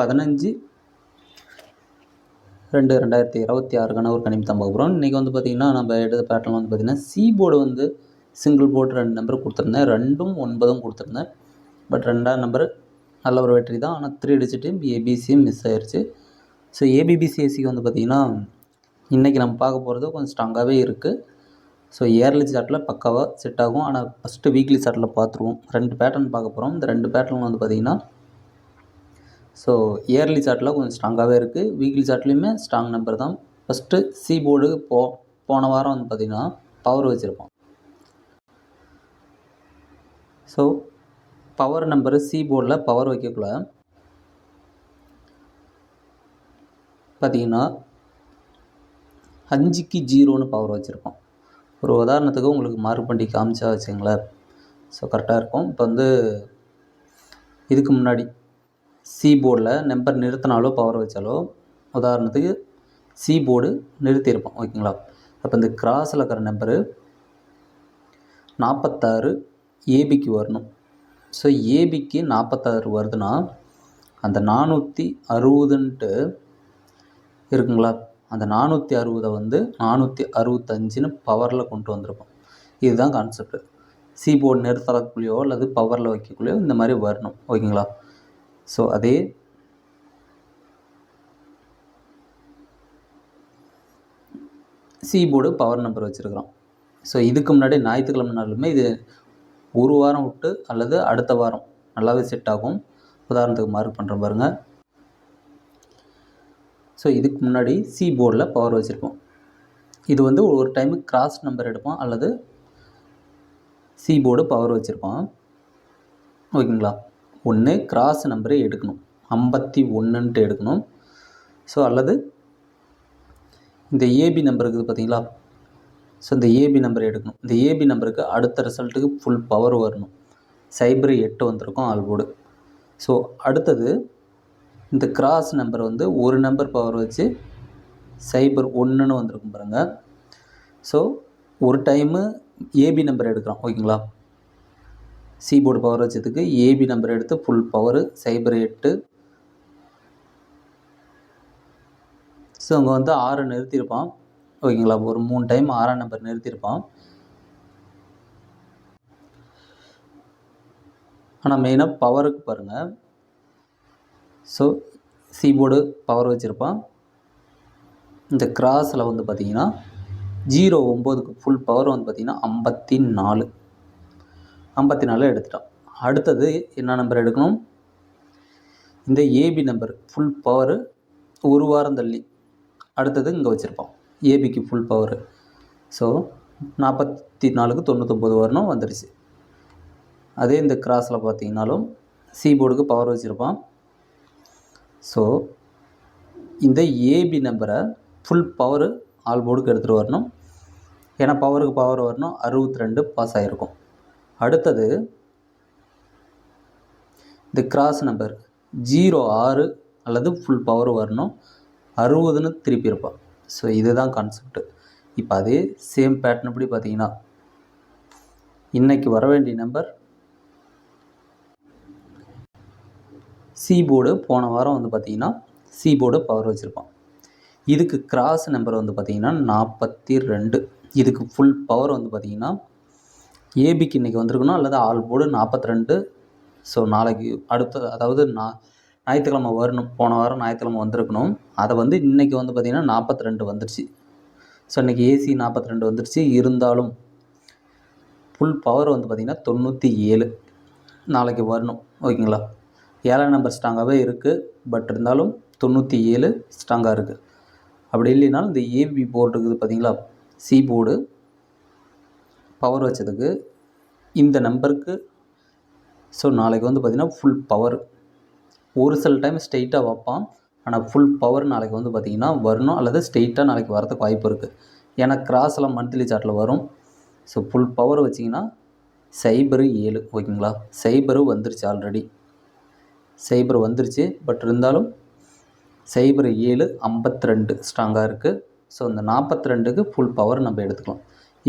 பதினஞ்சு ரெண்டு ரெண்டாயிரத்தி இருபத்தி ஆறுக்கான ஒரு கணிப்பு தான் பார்க்க போகிறோம் இன்றைக்கி வந்து பார்த்திங்கன்னா நம்ம எடுத்த பேட்டர்ன் வந்து பார்த்திங்கன்னா சி போர்டு வந்து சிங்கிள் போர்டு ரெண்டு நம்பர் கொடுத்துருந்தேன். ரெண்டும் ஒன்பதும் கொடுத்துருந்தேன். பட் ரெண்டாம் நம்பர் நல்ல ஒரு வெற்றி தான். ஆனால் த்ரீ டிஜிட்டும் ஏபிசியும் மிஸ் ஆயிடுச்சு ஸோ ஏபிபிசிஎஸ்சிக்கு வந்து பார்த்திங்கன்னா இன்றைக்கி நம்ம பார்க்க போகிறது கொஞ்சம் ஸ்ட்ராங்காகவே இருக்குது ஸோ இயர்லி சார்ட்டில் பக்காவாக செட் ஆகும். ஆனால் ஃபஸ்ட்டு வீக்லி சார்ட்டில் பார்த்துருவோம். ரெண்டு பேட்டர்ன் பார்க்க போகிறோம் இந்த ரெண்டு பேட்டர்ன் வந்து பார்த்திங்கன்னா ஸோ இயர்லி சார்ட்டில் கொஞ்சம் ஸ்ட்ராங்காகவே இருக்குது வீக்லி சார்ட்லேயுமே ஸ்ட்ராங் நம்பர் தான். ஃபஸ்ட்டு சி போர்டு போ போன வாரம் வந்து பார்த்திங்கன்னா பவர் வச்சுருப்போம். ஸோ பவர் நம்பரு சி போர்டில் பவர் வைக்கக்குள்ள பார்த்தீங்கன்னா அஞ்சுக்கு ஜீரோன்னு பவர் வச்சுருப்போம். ஒரு உதாரணத்துக்கு உங்களுக்கு மார்க் பண்ணி காமிச்சா வச்சுங்களேன் ஸோ கரெக்டாக இருக்கும். இப்போ வந்து இதுக்கு முன்னாடி சி போர்டில் நம்பர் நிறுத்தினாலோ பவர் வச்சாலோ உதாரணத்துக்கு சி போர்டு நிறுத்தியிருப்போம் ஓகேங்களா? அப்போ இந்த கிராஸில் இருக்கிற நம்பரு நாற்பத்தாறு ஏபிக்கு வரணும். ஸோ ஏபிக்கு நாற்பத்தாறு வருதுன்னா அந்த நானூற்றி அறுபதுன்ட்டு இருக்குங்களா? அந்த நானூற்றி அறுபதை வந்து நானூற்றி அறுபத்தஞ்சுன்னு பவரில் கொண்டு வந்திருப்போம். இதுதான் கான்செப்ட் சி போர்டு அல்லது பவரில் வைக்கக்குள்ளேயோ இந்த மாதிரி வரணும் ஓகேங்களா? ஸோ அதே சி போர்டு பவர் நம்பர் வச்சுருக்குறோம். ஸோ இதுக்கு முன்னாடி ஞாயிற்றுக்கிழமை நாளுமே இது ஒரு வாரம் விட்டு அல்லது அடுத்த வாரம் நல்லாவே செட் ஆகும். உதாரணத்துக்கு மார்க் பண்ணுற பாருங்கள் ஸோ இதுக்கு முன்னாடி சி போர்டில் பவர் வச்சுருப்போம். இது வந்து ஒரு டைமு கிராஸ் நம்பர் எடுப்போம் அல்லது சி போர்டு பவர் வச்சுருப்போம். ஓகேங்களா? ஒன்று கிராஸ் நம்பரே எடுக்கணும். ஐம்பத்தி ஒன்றுன்ட்டு எடுக்கணும். ஸோ அல்லது இந்த ஏபி நம்பர் இருக்குது பார்த்தீங்களா? ஸோ இந்த ஏபி நம்பர் எடுக்கணும். இந்த ஏபி நம்பருக்கு அடுத்த ரிசல்ட்டுக்கு ஃபுல் பவர் வரணும். சைபர் எட்டு வந்திருக்கும் ஆல்போர்டு ஸோ அடுத்தது இந்த கிராஸ் நம்பர் வந்து ஒரு நம்பர் பவர் வச்சு சைபர் ஒன்றுன்னு வந்திருக்கும் பாருங்கள் ஸோ ஒரு டைமு ஏபி நம்பர் எடுக்கிறோம் ஓகேங்களா? சிபோர்டு பவர் வச்சதுக்கு ஏபி நம்பர் எடுத்து ஃபுல் பவர் சைபர் எட்டு ஸோ அங்கே வந்து ஆறு நிறுத்தியிருப்பான். ஓகேங்களா ஒரு மூணு டைம் ஆறாம் நம்பர் நிறுத்தியிருப்பான். ஆனால் மெயினாக பவருக்கு பாருங்கள் ஸோ சீபோர்டு பவர் வச்சுருப்பான். இந்த கிராஸில் வந்து பார்த்திங்கன்னா ஜீரோ ஒம்போதுக்கு ஃபுல் பவர் வந்து பார்த்திங்கன்னா ஐம்பத்தி நாலு. ஐம்பத்தி நாலு எடுத்துட்டோம். அடுத்தது என்ன நம்பர் எடுக்கணும்? இந்த ஏபி நம்பர் ஃபுல் பவர் ஒரு வாரம் தள்ளி. அடுத்தது இங்கே வச்சுருப்போம். ஏபிக்கு ஃபுல் பவர் ஸோ நாற்பத்தி நாலுக்கு தொண்ணூத்தொம்பது வரணும் வந்துடுச்சு அதே இந்த கிராஸில் பார்த்தீங்கனாலும் சி போர்டுக்கு பவர் வச்சுருப்பான் ஸோ இந்த ஏபி நம்பரை ஃபுல் பவர் ஆல் போர்டுக்கு எடுத்துகிட்டு வரணும். ஏன்னா பவருக்கு பவர் வரணும் அறுபத்தி ரெண்டு பாஸ் ஆகிருக்கும் அடுத்தது இந்த கிராஸ் நம்பர் ஜீரோ ஆறு அல்லது ஃபுல் பவர் வரணும். அறுபதுன்னு திருப்பி இருப்பான் ஸோ இதுதான் கான்செப்ட் இப்போ அதே சேம் பேட்டர்ன் படி பார்த்தீங்கன்னா இன்றைக்கி வர வேண்டிய நம்பர் சி போர்டு போன வாரம் வந்து பார்த்திங்கன்னா சி போர்டு பவர் வச்சுருப்பான். இதுக்கு கிராஸ் நம்பர் வந்து பார்த்திங்கன்னா நாற்பத்தி ரெண்டு. இதுக்கு ஃபுல் பவர் வந்து பார்த்திங்கன்னா ஏபிக்கு இன்றைக்கி வந்திருக்கணும் அல்லது ஆல் போர்டு நாற்பத்தி ரெண்டு ஸோ நாளைக்கு அடுத்த அதாவது நான் ஞாயிற்றுக்கிழமை வரணும். போன வாரம் ஞாயிற்றுக்கிழமை வந்திருக்கணும். அதை வந்து இன்றைக்கி வந்து பார்த்திங்கன்னா நாற்பத்தி ரெண்டு வந்துருச்சு. ஸோ இன்றைக்கி ஏசி நாற்பத்தி ரெண்டு வந்துருச்சு. இருந்தாலும் ஃபுல் பவர் வந்து பார்த்திங்கன்னா தொண்ணூற்றி ஏழு. நாளைக்கு வரணும். ஓகேங்களா? ஏழாம் நம்பர் ஸ்ட்ராங்காகவே இருக்குது பட் இருந்தாலும் தொண்ணூற்றி ஏழு ஸ்ட்ராங்காக இருக்குது அப்படி இல்லைனாலும் இந்த ஏபி போர்டு இருக்குது பார்த்தீங்களா சி போர்டு பவர் வச்சதுக்கு இந்த நம்பருக்கு ஸோ நாளைக்கு வந்து பார்த்திங்கன்னா ஃபுல் பவர் ஒரு சில டைம் ஸ்ட்ரெயிட்டாக வைப்பான். ஆனால் ஃபுல் பவர் நாளைக்கு வந்து பார்த்திங்கன்னா வரணும் அல்லது ஸ்ட்ரெயிட்டாக நாளைக்கு வரதுக்கு வாய்ப்பு இருக்குது ஏன்னா கிராஸ்லாம் மந்த்லி சார்ட்டில் வரும். ஸோ ஃபுல் பவர் வச்சிங்கன்னா சைபரு ஏழு ஓகேங்களா? சைபரு வந்துருச்சு ஆல்ரெடி சைபர் வந்துருச்சு. பட் இருந்தாலும் சைபர் ஏழு ஐம்பத்தி ரெண்டு ஸ்ட்ராங்காக இருக்குது ஸோ இந்த நாற்பத்தி ரெண்டுக்கு ஃபுல் பவர் நம்ம எடுத்துக்கலாம்.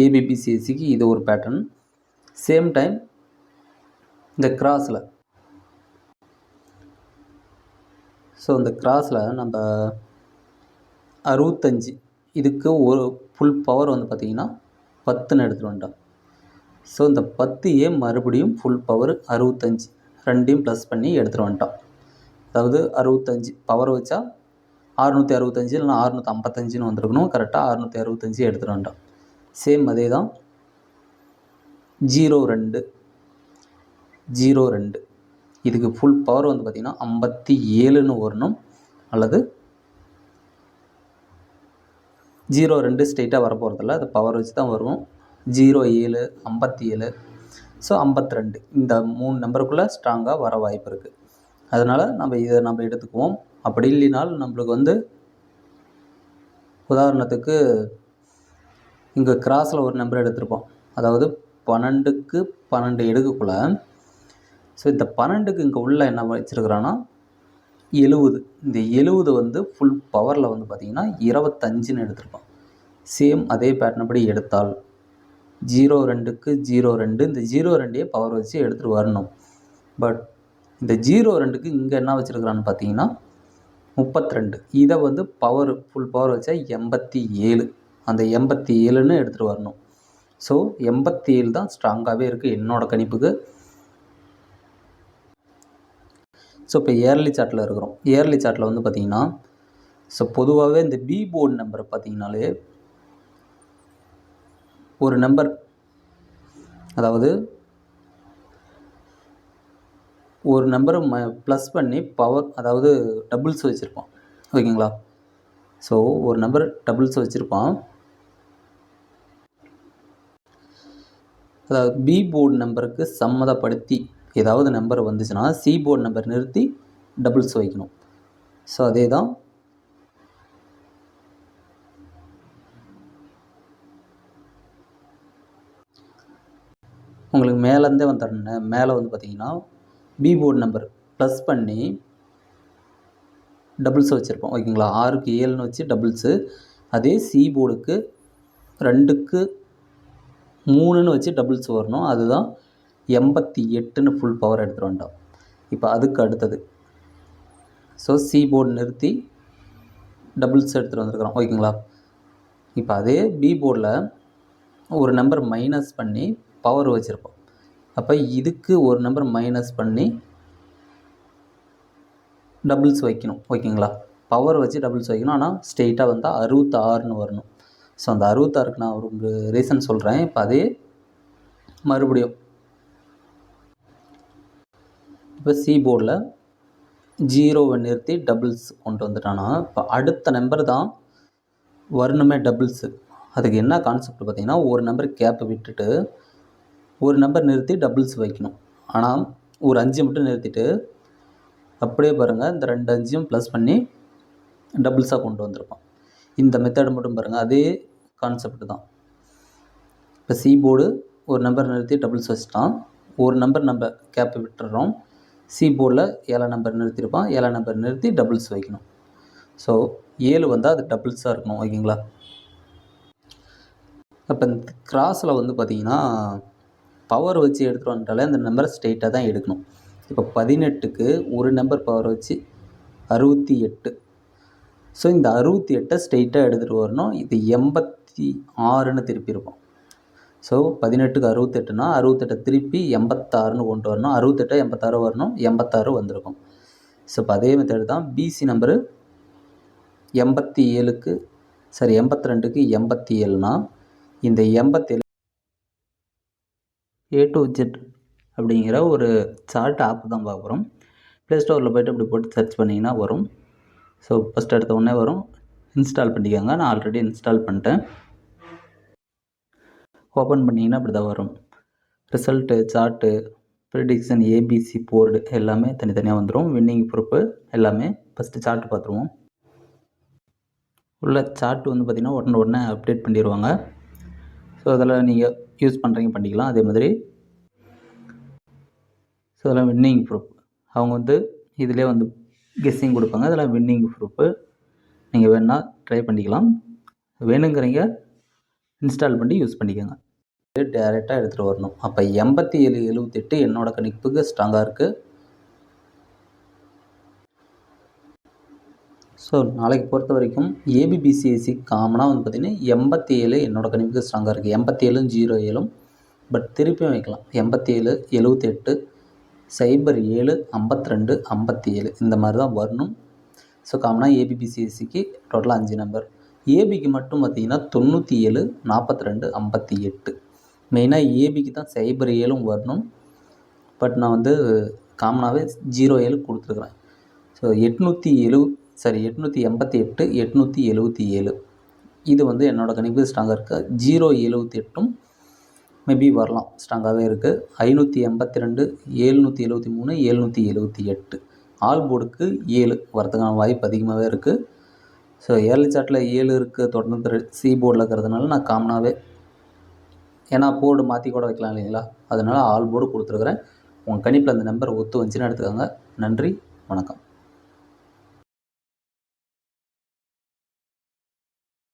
ஏபிபிசிஎஸ்சிக்கு இது ஒரு பேட்டர்ன் சேம் டைம் இந்த கிராஸில் ஸோ இந்த கிராஸில் நம்ம அறுபத்தஞ்சி இதுக்கு ஒரு ஃபுல் பவர் வந்து பார்த்திங்கன்னா பத்துன்னு எடுத்துகிட்டு வந்துட்டோம். ஸோ இந்த பத்து ஏ மறுபடியும் ஃபுல் பவர் அறுபத்தஞ்சி ரெண்டையும் ப்ளஸ் பண்ணி எடுத்துகிட்டு வந்துட்டோம். அதாவது அறுபத்தஞ்சி பவர் வச்சா அறுநூற்றி அறுபத்தஞ்சி இல்லைனா அறுநூற்றி ஐம்பத்தஞ்சின்னு வந்திருக்கணும். கரெக்டாக அறுநூற்றி அறுபத்தஞ்சி எடுத்துகிட்டு வந்துட்டோம். சேம் அதே தான். ஜீரோ ரெண்டு. ஜீரோ ரெண்டு. இதுக்கு ஃபுல் பவர் வந்து பார்த்திங்கன்னா ஐம்பத்தி ஏழுன்னு வரணும். அல்லது ஜீரோ ரெண்டு ஸ்ட்ரெயிட்டாக வர போகிறதில்ல அது பவர் வச்சு தான் வரும். ஜீரோ ஏழு ஐம்பத்தி ஏழு. ஸோ ஐம்பத்தி ரெண்டு. இந்த மூணு நம்பருக்குள்ளே ஸ்ட்ராங்காக வர வாய்ப்பு இருக்குது அதனால் நம்ம இதை நம்ம எடுத்துக்குவோம். அப்படி இல்லைனாலும் நம்மளுக்கு வந்து உதாரணத்துக்கு இங்கே கிராஸில் ஒரு நம்பர் எடுத்திருப்போம் அதாவது பன்னெண்டுக்கு பன்னெண்டு எடுக்கக்குள்ள ஸோ இந்த பன்னெண்டுக்கு இங்கே உள்ள என்ன வச்சுருக்குறான்னா எழுபது இந்த எழுபது வந்து ஃபுல் பவரில் வந்து பார்த்திங்கன்னா இருபத்தஞ்சுன்னு எடுத்திருக்கோம். சேம் அதே பேட்டர்ன் படி எடுத்தால் ஜீரோ ரெண்டுக்கு ஜீரோ ரெண்டு இந்த ஜீரோ ரெண்டையே பவர் வச்சு எடுத்துகிட்டு வரணும். பட் இந்த ஜீரோ ரெண்டுக்கு இங்கே என்ன வச்சுருக்குறான்னு பார்த்தீங்கன்னா முப்பத்தி ரெண்டு இதை வந்து பவர் ஃபுல் பவர் வச்சா எண்பத்தி ஏழு. அந்த எண்பத்தி ஏழுன்னு எடுத்துகிட்டு வரணும். ஸோ எண்பத்தி ஏழு தான் ஸ்ட்ராங்காகவே இருக்குது என்னோடய கணிப்புக்கு. ஸோ இப்போ இயர்லி சார்ட்டில் இருக்கிறோம். இயர்லி சார்ட்டில் வந்து பார்த்திங்கன்னா ஸோ பொதுவாகவே இந்த பி போர்டு நம்பரை பார்த்தீங்கனாலே ஒரு நம்பர் அதாவது ஒரு நம்பரை ம ப்ளஸ் பண்ணி பவர் அதாவது டபுள்ஸ் வச்சுருப்பான். ஓகேங்களா ஸோ ஒரு நம்பர் டபுள்ஸ் வச்சுருப்பான். அதாவது பி போர்டு நம்பருக்கு சம்மதப்படுத்தி ஏதாவது நம்பர் வந்துச்சுன்னா சி போர்டு நம்பர் நிறுத்தி டபுள்ஸ் வைக்கணும். ஸோ அதே தான் உங்களுக்கு மேலேருந்தே வந்துடுறேன் மேலே வந்து பார்த்தீங்கன்னா பி போர்டு நம்பர் ப்ளஸ் பண்ணி டபுள்ஸ் வச்சுருப்போம். ஓகேங்களா? ஆறுக்கு ஏழுன்னு வச்சு டபுள்ஸு அதே சி போர்டுக்கு ரெண்டுக்கு மூணுன்னு வச்சு டபுள்ஸ் வரணும். அதுதான் எண்பத்தி எட்டுன்னு ஃபுல் பவர் எடுத்துகிட்டு வந்துட்டோம். இப்போ அதுக்கு அடுத்தது. ஸோ சி போர்டு நிறுத்தி டபுள்ஸ் எடுத்துகிட்டு வந்துருக்குறோம். ஓகேங்களா இப்போ அதே பி போர்டில் ஒரு நம்பர் மைனஸ் பண்ணி பவர் வச்சுருப்போம். அப்போ இதுக்கு ஒரு நம்பர் மைனஸ் பண்ணி டபுள்ஸ் வைக்கணும். ஓகேங்களா பவர் வச்சு டபுள்ஸ் வைக்கணும். ஆனால் ஸ்ட்ரெயிட்டாக வந்தால் அறுபத்தாறுன்னு வரணும். ஸோ அந்த அறுபத்தாறுக்கு நான் ஒரு ரீசன் சொல்கிறேன் இப்போ அதே மறுபடியும். இப்போ சி போர்டில் ஜீரோவை நிறுத்தி டபுள்ஸ் கொண்டு வந்துட்டானா. இப்போ அடுத்த நம்பர் தான் வரணுமே டபுள்ஸு அதுக்கு என்ன கான்செப்ட் பார்த்திங்கன்னா ஒரு நம்பர் கேப்பை விட்டுட்டு ஒரு நம்பர் நிறுத்தி டபுள்ஸ் வைக்கணும். ஆனால் ஒரு அஞ்சு மட்டும் நிறுத்திட்டு அப்படியே பாருங்கள் இந்த ரெண்டு அஞ்சையும் ப்ளஸ் பண்ணி டபுள்ஸாக கொண்டு வந்திருப்போம் இந்த மெத்தடு மட்டும் பாருங்கள் அதே கான்செப்ட் தான். இப்போ சி போர்டு ஒரு நம்பர் நிறுத்தி டபுள்ஸ் வச்சுட்டான் ஒரு நம்பர் நம்ம கேப் விட்டுறோம். சி போர்டில் ஏழாம் நம்பர் நிறுத்தியிருப்பான் ஏழாம் நம்பர் நிறுத்தி டபுள்ஸ் வைக்கணும். ஸோ ஏழு வந்தால் அது டபுள்ஸாக இருக்கணும். ஓகேங்களா அப்போ இந்த கிராஸில் வந்து பார்த்திங்கன்னா பவர் வச்சு எடுத்துகிட்டு வந்துட்டாலே அந்த நம்பரை ஸ்ட்ரெயிட்டாக தான் எடுக்கணும். இப்போ பதினெட்டுக்கு ஒரு நம்பர் பவர் வச்சு அறுபத்தி எட்டு. ஸோ இந்த அறுபத்தி எட்டை ஸ்ட்ரெயிட்டாக எடுத்துகிட்டு வரணும். இது எண்பத்தி ஆறுன்னு திருப்பி இருக்கும் ஸோ பதினெட்டுக்கு அறுபத்தெட்டுனா அறுபத்தெட்டை திருப்பி எண்பத்தாறுன்னு கொண்டு வரணும். அறுபத்தெட்டை எண்பத்தாறு வரணும். எண்பத்தாறு வந்திருக்கும். ஸோ இப்போ அதே மெத்தடு தான் பிசி நம்பரு எண்பத்தி ஏழுக்கு சரி எண்பத்தி ரெண்டுக்கு எண்பத்தி ஏழுனா இந்த எண்பத்தேழு ஏ டு ஜெட் அப்படிங்கிற ஒரு சார்ட் ஆப் தான் பார்க்குறோம் ப்ளே ஸ்டோரில் போய்ட்டு அப்படி போட்டு சர்ச் பண்ணிங்கன்னா வரும். ஸோ ஃபஸ்ட் எடுத்த உடனே வரும். இன்ஸ்டால் பண்ணிக்கோங்க. நான் ஆல்ரெடி இன்ஸ்டால் பண்ணிட்டேன். ஓப்பன் பண்ணிங்கன்னா அப்படி தான் வரும் result chart prediction ABC board எல்லாமே தனித்தனியாக வந்துடும் வின்னிங் ப்ரூப்பு எல்லாமே ஃபஸ்ட்டு சார்ட்டு பார்த்துருவோம். உள்ள சார்ட் வந்து பார்த்திங்கன்னா உடனே உடனே அப்டேட் பண்ணிடுவாங்க. ஸோ அதில் நீங்கள் யூஸ் பண்ணுறீங்க பண்ணிக்கலாம். அதே மாதிரி. ஸோ அதெல்லாம் வின்னிங் ப்ரூஃப் அவங்க வந்து இதிலே வந்து கெஸ்ஸிங் கொடுப்பாங்க. அதெல்லாம் வின்னிங் ப்ரூஃபு நீங்கள் வேணால் ட்ரை பண்ணிக்கலாம். வேணுங்கிறீங்க இன்ஸ்டால் பண்ணி யூஸ் பண்ணிக்கோங்க. டேரெக்டாக எடுத்துகிட்டு வரணும். அப்போ எண்பத்தி ஏழு எழுபத்தெட்டு என்னோடய கணிப்புக்கு ஸ்ட்ராங்காக இருக்குது ஸோ நாளைக்கு பொறுத்த வரைக்கும் ஏபிபிசிஎஸ்சி காமனாக வந்து பார்த்திங்கன்னா எண்பத்தி ஏழு என்னோடய கணிப்புக்கு ஸ்ட்ராங்காக இருக்குது எண்பத்தி ஏழும் ஜீரோ ஏழும் பட் திருப்பியும் வைக்கலாம். எண்பத்தி ஏழு எழுபத்தெட்டு சைபர் ஏழு ஐம்பத்தி ரெண்டு ஐம்பத்தி ஏழு இந்த மாதிரி தான் வரணும் ஸோ காமனாக ஏபிபிசிஎஸ்சிக்கு டோட்டலாக அஞ்சு நம்பர் ஏபிக்கு மட்டும் பார்த்திங்கன்னா தொண்ணூற்றி ஏழு நாற்பத்தி ரெண்டு ஐம்பத்தி எட்டு மெயினாக ஏபிக்கு தான் சைபர் ஏழும் வரணும். பட் நான் வந்து காமனாகவே ஜீரோ ஏழு கொடுத்துருக்குறேன். ஸோ எட்நூற்றி எழு சாரி எட்நூற்றி எண்பத்தி எட்டு எட்நூற்றி எழுபத்தி ஏழு இது வந்து என்னோடய கணிப்பு ஸ்ட்ராங்காக இருக்குது ஜீரோ எழுபத்தி எட்டும் மேபி வரலாம். ஸ்ட்ராங்காகவே இருக்குது ஐநூற்றி எண்பத்தி ரெண்டு ஏழ்நூற்றி எழுபத்தி மூணு ஏழ்நூற்றி எழுபத்தி எட்டு. ஆல் போர்டுக்கு ஏழு வரதுக்கான வாய்ப்பு அதிகமாகவே இருக்குது ஸோ ஏர்லி சாட்டில் ஏழு இருக்குது தொடர்ந்து சி போர்டில் இருக்கிறதுனால நான் காமனாகவே ஏன்னா போர்டு மாற்றி கூட வைக்கலாம் இல்லைங்களா? அதனால் ஆல் போர்டு கொடுத்துருக்குறேன். உங்கள் கணிப்பில் அந்த நம்பர் ஒத்து வந்துச்சுன்னா எடுத்துக்கோங்க. நன்றி. வணக்கம்.